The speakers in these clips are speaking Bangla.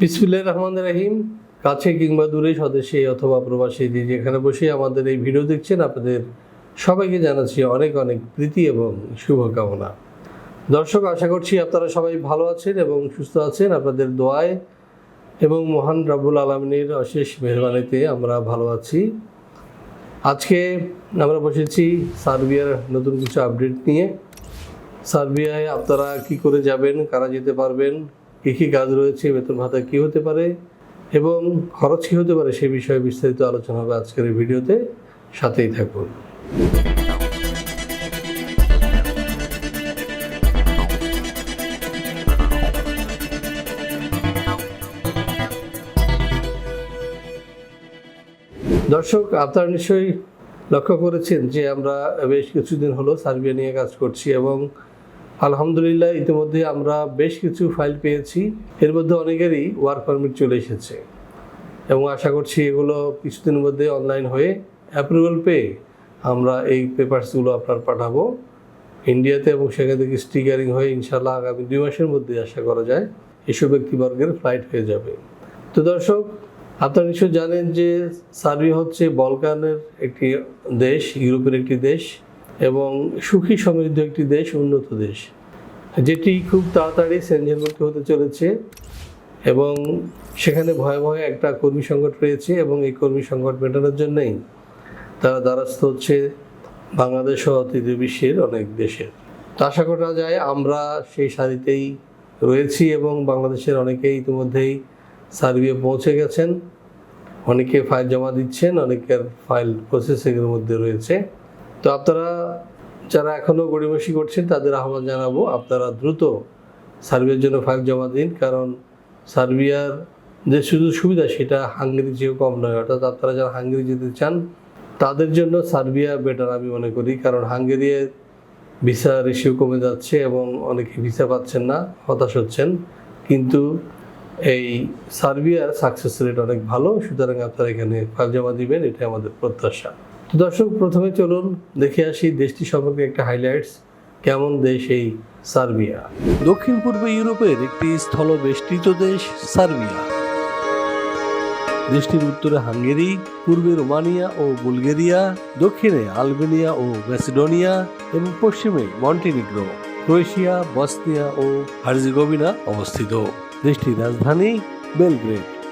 বিসমিল্লাহ রহমান রাহিম। কাছে কিংবা দূরে স্বদেশে অথবা প্রবাসী যেখানে বসে আমাদের এই ভিডিও দেখছেন, আপনাদের সবাইকে জানাচ্ছি অনেক অনেক প্রীতি এবং শুভকামনা। দর্শক, আশা করছি আপনারা সবাই ভালো আছেন এবং সুস্থ আছেন। আপনাদের দোয়ায় এবং মহান রাবুল আলমিনের অশেষ মেহরবানিতে আমরা ভালো আছি। আজকে আমরা বসেছি সার্বিয়ার নতুন কিছু আপডেট নিয়ে। সার্বিয়ায় আপনারা কি করে যাবেন, কারা যেতে পারবেন কী কী কাজ রয়েছে, বেতন ভাতা কী হতে পারে এবং খরচ কী হতে পারে সে বিষয়ে বিস্তারিত আলোচনা হবে আজকের এই ভিডিওতে। সাথেই থাকুন। দর্শক, আপনারা নিশ্চয়ই লক্ষ্য করেছেন যে আমরা বেশ কিছুদিন হলো সার্বিয়া নিয়ে কাজ করছি এবং আলহামদুলিল্লাহ, ইতিমধ্যে আমরা বেশ কিছু ফাইল পেয়েছি। এর মধ্যে অনেকেরই ওয়ার্ক পারমিট চলে এসেছে। এবং আশা করছি এগুলো কিছুদিনের মধ্যে অনলাইন হয়ে অ্যাপ্রুভাল পেয়ে আমরা এই পেপারসগুলো আপনার পাঠাবো। ইন্ডিয়াতে এবং সেখান থেকে স্টিকারিং হয়ে ইনশাল্লাহ আগামী দুই মাসের মধ্যে আশা করা যায় এসব ব্যক্তিবর্গের ফ্লাইট হয়ে যাবে। তো দর্শক, আপনারা নিশ্চয় জানেন যে সার্বিয়া হচ্ছে বলকানের একটি দেশ, ইউরোপের একটি দেশ এবং সুখী সমৃদ্ধ একটি দেশ, উন্নত দেশ। যেটি খুব তাড়াতাড়ি সেনজেনমুক্ত হতে চলেছে এবং সেখানে ভয়ে ভয়ে একটা কর্মী সংকট রয়েছে এবং এই কর্মী সংকট মেটানোর জন্যই তারা দ্বারস্থ হচ্ছে বাংলাদেশ সহ তৃতীয় বিশ্বের অনেক দেশের তো আশা করা যায় আমরা সেই সারিতেই রয়েছি এবং বাংলাদেশের অনেকেই ইতিমধ্যেই সার্বিয়া পৌঁছে গেছেন। অনেকে ফাইল জমা দিচ্ছেন, অনেকের ফাইল প্রসেসিংয়ের মধ্যে রয়েছে। তো আপনারা যারা এখনও গড়িমসি করছেন, তাদের আহ্বান জানাব, আপনারা দ্রুত সার্বিয়ার জন্য ফাইল জমা দিন, কারণ সার্বিয়ার যে সুযোগ সুবিধা, সেটা হাঙ্গেরি চেয়েও কম নয়। অর্থাৎ আপনারা যারা হাঙ্গেরি যেতে চান, তাদের জন্য সার্বিয়া বেটার আমি মনে করি। কারণ হাঙ্গেরির ভিসা রেশিও কমে যাচ্ছে এবং অনেকে ভিসা পাচ্ছেন না, হতাশ হচ্ছেন। কিন্তু এই সার্বিয়ার সাকসেস রেট অনেক ভালো, সুতরাং আপনারা এখানে ফাইল জমা দিবেন, এটাই আমাদের প্রত্যাশা। তো দর্শক, প্রথমে চলুন দেখে আসি দেশটি সম্পর্কে একটা হাইলাইটস কেমন দেশ এই সার্বিয়া? দক্ষিণ পূর্ব ইউরোপের একটি স্থলবেষ্টিত দেশ, সার্বিয়া। দেশটির উত্তরে হাঙ্গেরি, পূর্বে রোমানিয়া ও বুলগেরিয়া, দক্ষিণে আলবেনিয়া ও ম্যাসিডোনিয়া এবং পশ্চিমে মন্টিনিগ্রো, ক্রোয়েশিয়া, বসনিয়া ও হার্জিগোভিনা অবস্থিত। দেশটির রাজধানী বেলগ্রেড।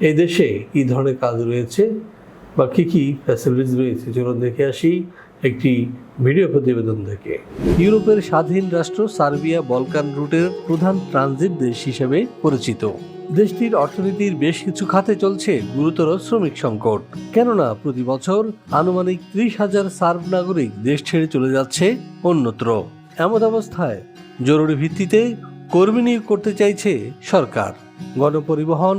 এই দেশে কী ধরনের কাজ রয়েছে বা কী কী ফ্যাসিলিটিস রয়েছে? চলুন দেখে আসি একটি ভিডিও প্রতিবেদন থেকে। ইউরোপের স্বাধীন রাষ্ট্র সার্বিয়া বলকান রুটের প্রধান ট্রানজিট দেশ হিসেবে পরিচিত। দেশটির অর্থনীতির বেশ কিছু খাতে চলছে গুরুতর শ্রমিক সংকট। কেননা প্রতি বছর আনুমানিক ত্রিশ হাজার সার্ব নাগরিক দেশ ছেড়ে চলে যাচ্ছে অন্যত্র। এমন অবস্থায় জরুরি ভিত্তিতে কর্মী নিয়োগ করতে চাইছে সরকার। গণপরিবহন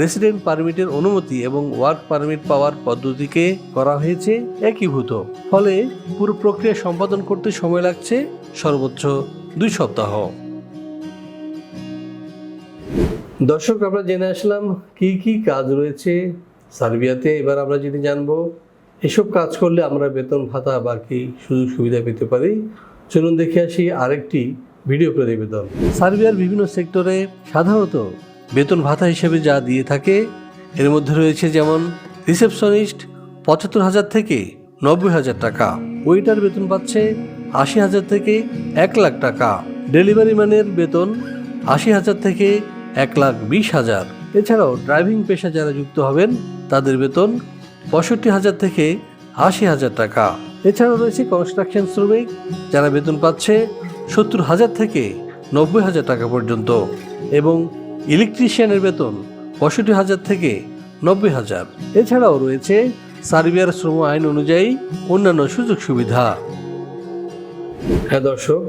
রেসিডেন্ট পারমিটের অনুমতি এবং ওয়ার্ক পারমিট পাওয়ার পদ্ধতিকে করা হয়েছে একীভূত। ফলে পুরো প্রক্রিয়া সম্পাদন করতে সময় লাগছে সর্বোচ্চ দুই সপ্তাহ। দর্শক, আমরা জেনে আসলাম কি কি কাজ রয়েছে সার্বিয়াতে। এবার আমরা যেটি জানব, এসব কাজ করলে আমরা বেতন ভাতা বা কি সুযোগ সুবিধা পেতে পারি? চলুন দেখে আসি আরেকটি ভিডিও প্রতিবেদন। সার্বিয়ার বিভিন্ন সেক্টরে সাধারণত বেতন ভাতা হিসেবে যা দিয়ে থাকে, এর মধ্যে রয়েছে যেমন রিসেপশনিস্ট পঁচাত্তর হাজার থেকে নব্বই হাজার টাকা, ওয়েটার বেতন পাচ্ছে আশি হাজার থেকে এক লাখ টাকা, ডেলিভারি ম্যানের বেতন আশি হাজার থেকে এক লাখ বিশ হাজার। এছাড়াও ড্রাইভিং পেশা যারা যুক্ত হবেন, তাদের বেতন পঁয়ষট্টি হাজার থেকে আশি হাজার টাকা। এছাড়াও রয়েছে কনস্ট্রাকশন শ্রমিক, যারা বেতন পাচ্ছে সত্তর হাজার থেকে নব্বই হাজার টাকা পর্যন্ত। এবং ইলেকট্রিশিয়ানের বেতন পঁয়ষট্টি হাজার থেকে নব্বই হাজার। এছাড়াও রয়েছে সার্বিয়ার শ্রম আইন অনুযায়ী অন্যান্য সুযোগ সুবিধা। হ্যাঁ দর্শক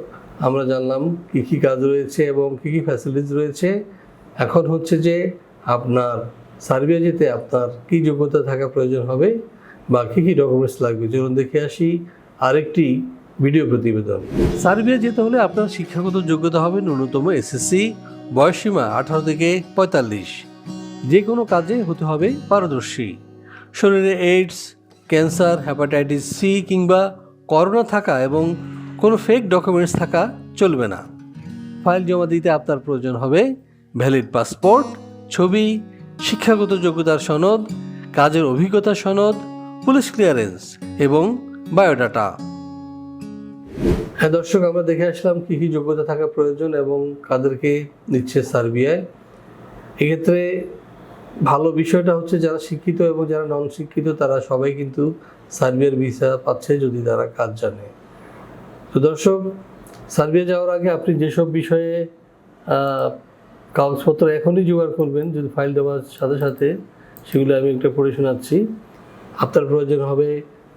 আমরা জানলাম কী কী কাজ রয়েছে এবং কী কী ফ্যাসিলিটিস রয়েছে। এখন হচ্ছে যে আপনার সার্বিয়া যেতে আপনার কী যোগ্যতা থাকা প্রয়োজন হবে বা কী কী ডকুমেন্টস লাগবে? চলুন দেখে আসি আরেকটি ভিডিও প্রতিবেদন। সার্বিয়া যেতে হলে আপনার শিক্ষাগত যোগ্যতা হবে ন্যূনতম এসএসসি বয়সসীমা আঠারো থেকে পঁয়তাল্লিশ। যে কোনো কাজে হতে হবে পারদর্শী। শরীরে এইডস, ক্যান্সার হ্যাপাটাইটিস সি কিংবা করোনা থাকা এবং কোনো ফেক ডকুমেন্টস থাকা চলবে না। ফাইল জমা দিতে আপনার প্রয়োজন হবে ভ্যালিড পাসপোর্ট, ছবি, শিক্ষাগত যোগ্যতার সনদ, কাজের অভিজ্ঞতা সনদ, পুলিশ ক্লিয়ারেন্স এবং বায়োডাটা। হ্যাঁ দর্শক, আমরা দেখে আসলাম কী কী যোগ্যতা থাকা প্রয়োজন এবং কাদেরকে নিচ্ছে সার্বিয়ায়। এক্ষেত্রে ভালো বিষয়টা হচ্ছে যারা শিক্ষিত এবং যারা নন শিক্ষিত তারা সবাই কিন্তু সার্বিয়ার ভিসা পাচ্ছে যদি তারা কাজ জানে। তো দর্শক, সার্বিয়া যাওয়ার আগে আপনি যেসব বিষয়ে কাগজপত্র এখনই জোগাড় করবেন, যদি ফাইল দেওয়ার সাথে সাথে, সেগুলো আমি একটা পড়ে শোনাচ্ছি। আপনার প্রয়োজন হবে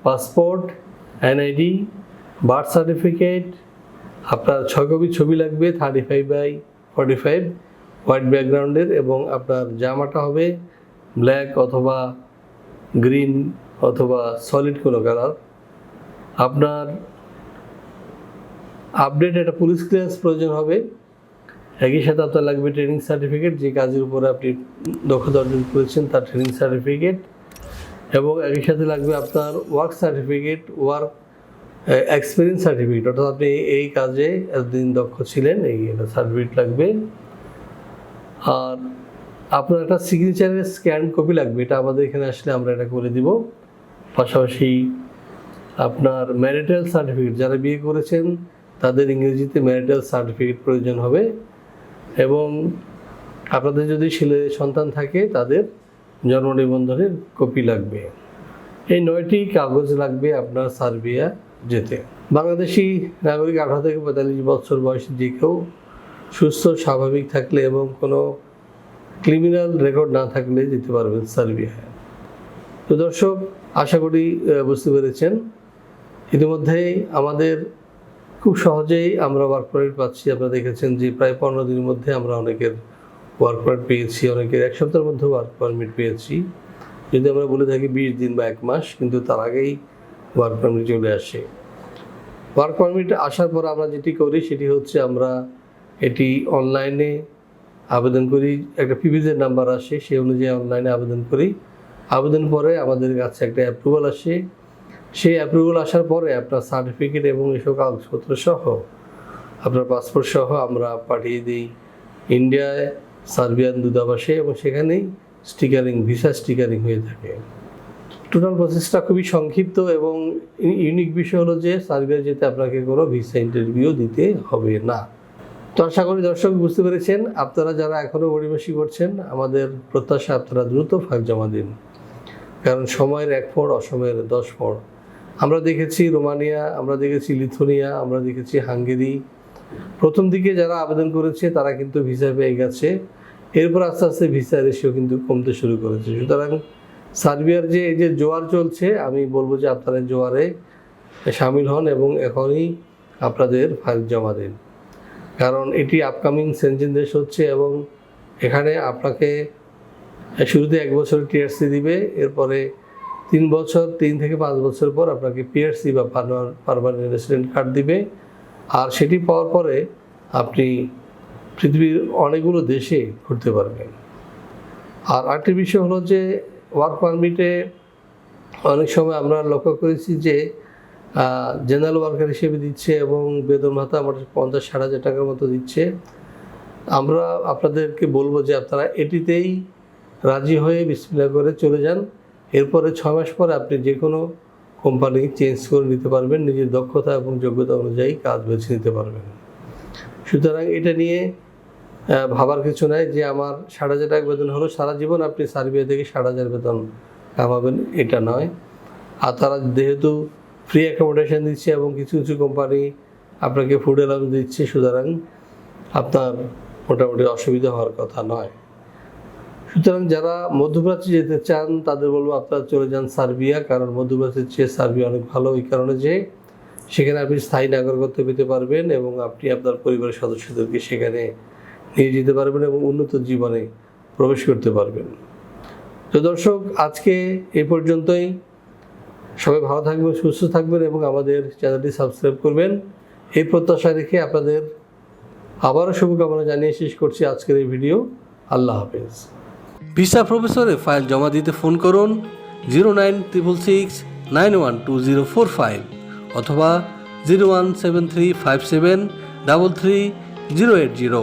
পাসপোর্ট, এনআইডি বার্থ সার্টিফিকেট, আপনার ছয় কপি ছবি লাগবে thirty five by forty five white ব্যাকগ্রাউন্ডের এবং আপনার জামাটা হবে ব্ল্যাক অথবা গ্রিন অথবা সলিড কোনো কালার আপনার আপডেট একটা পুলিশ ক্লিয়ারেন্স প্রয়োজন হবে। একই সাথে আপনার লাগবে ট্রেনিং সার্টিফিকেট যে কাজের উপরে আপনি দক্ষতা অর্জন করেছেন তার ট্রেনিং সার্টিফিকেট এবং একই সাথে লাগবে আপনার work certificate work experience certificate অর্থাৎ আপনি এই কাজে এতদিন দক্ষ ছিলেন, এই একটা সার্টিফিকেট লাগবে। আর আপনার একটা সিগনেচারের স্ক্যান কপি লাগবে, এটা আমাদের এখানে আসলে আমরা এটা করে দিব। পাশাপাশি আপনার ম্যারিটাল সার্টিফিকেট যারা বিয়ে করেছেন, তাদের ইংরেজিতে ম্যারিটাল সার্টিফিকেট প্রয়োজন হবে। এবং আপনাদের যদি ছেলে সন্তান থাকে, তাদের জন্ম নিবন্ধনের কপি লাগবে। এই নয়টি কাগজ লাগবে আপনার সার্বিয়া যেতে। বাংলাদেশি নাগরিক আঠারো থেকে পঁয়তাল্লিশ বছর বয়সী যে কেউ সুস্থ, স্বাভাবিক থাকলে এবং কোনো ক্রিমিনাল রেকর্ড না থাকলে যেতে পারবেন সার্বিয়ায়। তো দর্শক, আশা করি বুঝতে পেরেছেন। ইতিমধ্যেই আমাদের খুব সহজেই আমরা ওয়ার্ক পারমিট পাচ্ছি। আপনারা দেখেছেন যে প্রায় পনেরো দিনের মধ্যে আমরা অনেকের ওয়ার্ক পারমিট পেয়েছি, অনেকের এক সপ্তাহের মধ্যে ওয়ার্ক পারমিট পেয়েছি। যদি আমরা বলে থাকি বিশ দিন বা এক মাস, কিন্তু তার আগেই ওয়ার্ক পারমিট চলে আসে। ওয়ার্ক পারমিট আসার পর আমরা যেটি করি সেটি হচ্ছে আমরা এটি অনলাইনে আবেদন করি, একটা পিভিজের নাম্বার আসে, সেই অনুযায়ী অনলাইনে আবেদন করি। আবেদন পরে আমাদের কাছে একটা অ্যাপ্রুভাল আসে। সেই অ্যাপ্রুভাল আসার পরে আপনার সার্টিফিকেট এবং এসব কাগজপত্র সহ আপনার পাসপোর্ট সহ আমরা পাঠিয়ে দিই। ইন্ডিয়ায় সার্বিয়ান দূতাবাসে এবং সেখানেই স্টিকারিং ভিসা স্টিকারিং হয়ে থাকে। টোটাল প্রসেসটা খুবই সংক্ষিপ্ত এবং ইউনিক বিষয় হলো যে সার্বিয়া যেতে আপনাকে কোনো ভিসা ইন্টারভিউ দিতে হবে না। তো আশা করি দর্শক বুঝতে পেরেছেন, আপনারা যারা এখনও গড়িবাসী করছেন, আমাদের প্রত্যাশা আপনারা দ্রুত ফাইল জমা দিন। কারণ সময়ের এক ফোড়, অসময়ের দশ ফোড়। আমরা দেখেছি রোমানিয়া, আমরা দেখেছি লিথুনিয়া, আমরা দেখেছি হাঙ্গেরি। প্রথম দিকে যারা আবেদন করেছে, তারা কিন্তু ভিসা পেয়ে গেছে। এরপর আস্তে আস্তে ভিসা রেশিও কিন্তু কমতে শুরু করেছে। সুতরাং সার্বিয়ার যে এই যে জোয়ার চলছে, আমি বলব যে আপনারা জোয়ারে সামিল হন এবং এখনই আপনাদের ফাইল জমা দিন। কারণ এটি আপকামিং সেনজেন দেশ হচ্ছে এবং এখানে আপনাকে শুরুতে এক বছর টিআরসি দিবে, এরপরে তিন বছর, তিন থেকে পাঁচ বছর পর আপনাকে পিআরসি বা পারমানেন্ট রেসিডেন্ট কার্ড দিবে। আর সেটি পাওয়ার পরে আপনি পৃথিবীর অনেকগুলো দেশে ঘুরতে পারবেন। আর আরেকটি বিষয় হলো যে ওয়ার্ক পারমিটে অনেক সময় আমরা লক্ষ্য করেছি যে জেনারেল ওয়ার্কার হিসেবে দিচ্ছে এবং বেতন ভাতা আমার পঞ্চাশ, ষাট হাজার টাকার মতো দিচ্ছে। আমরা আপনাদেরকে বলব যে আপনারা এটিতেই রাজি হয়ে বিসমিল্লা করে চলে যান। এরপরে ছ মাস পরে আপনি যে কোনো কোম্পানি চেঞ্জ করে নিতে পারবেন। নিজের দক্ষতা এবং যোগ্যতা অনুযায়ী কাজ বেছে নিতে পারবেন। সুতরাং এটা নিয়ে ভাবার কিছু নাই যে আমার ষাট হাজার টাকা বেতন হলো, সারা জীবন আপনি সার্বিয়া থেকে ষাট হাজার বেতন কামাবেন, এটা নয়। আর তারা যেহেতু ফ্রি অ্যাকোমোডেশন দিচ্ছে এবং কিছু কিছু কোম্পানি আপনাকে ফুড অ্যালাউন্স দিচ্ছে, সুতরাং আপনার মোটামুটি অসুবিধা হওয়ার কথা নয়। সুতরাং যারা মধ্যপ্রাচ্যে যেতে চান, তাদের বলব আপনারা চলে যান সার্বিয়া, কারণ মধ্যপ্রাচ্যের চেয়ে সার্বিয়া অনেক ভালো, এই কারণে যে সেখানে আপনি স্থায়ী নাগরিকত্ব পেতে পারবেন এবং আপনি আপনার পরিবারের সদস্যদেরকে সেখানে নিয়ে যেতে পারবেন এবং উন্নত জীবনে প্রবেশ করতে পারবেন। তো দর্শক, আজকে এই পর্যন্তই। সবাই ভালো থাকবেন, সুস্থ থাকবেন এবং আমাদের চ্যানেলটি সাবস্ক্রাইব করবেন। এই প্রত্যাশা রেখে আপনাদের আবারও শুভকামনা জানিয়ে শেষ করছি আজকের এই ভিডিও। আল্লাহ হাফেজ। ভিসা প্রফেসরে ফাইল জমা দিতে ফোন করুন zero nine triple six, nine one, two zero four five অথবা zero one seven three five seven double three zero eight zero.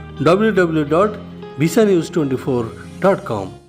www.visanews24.com.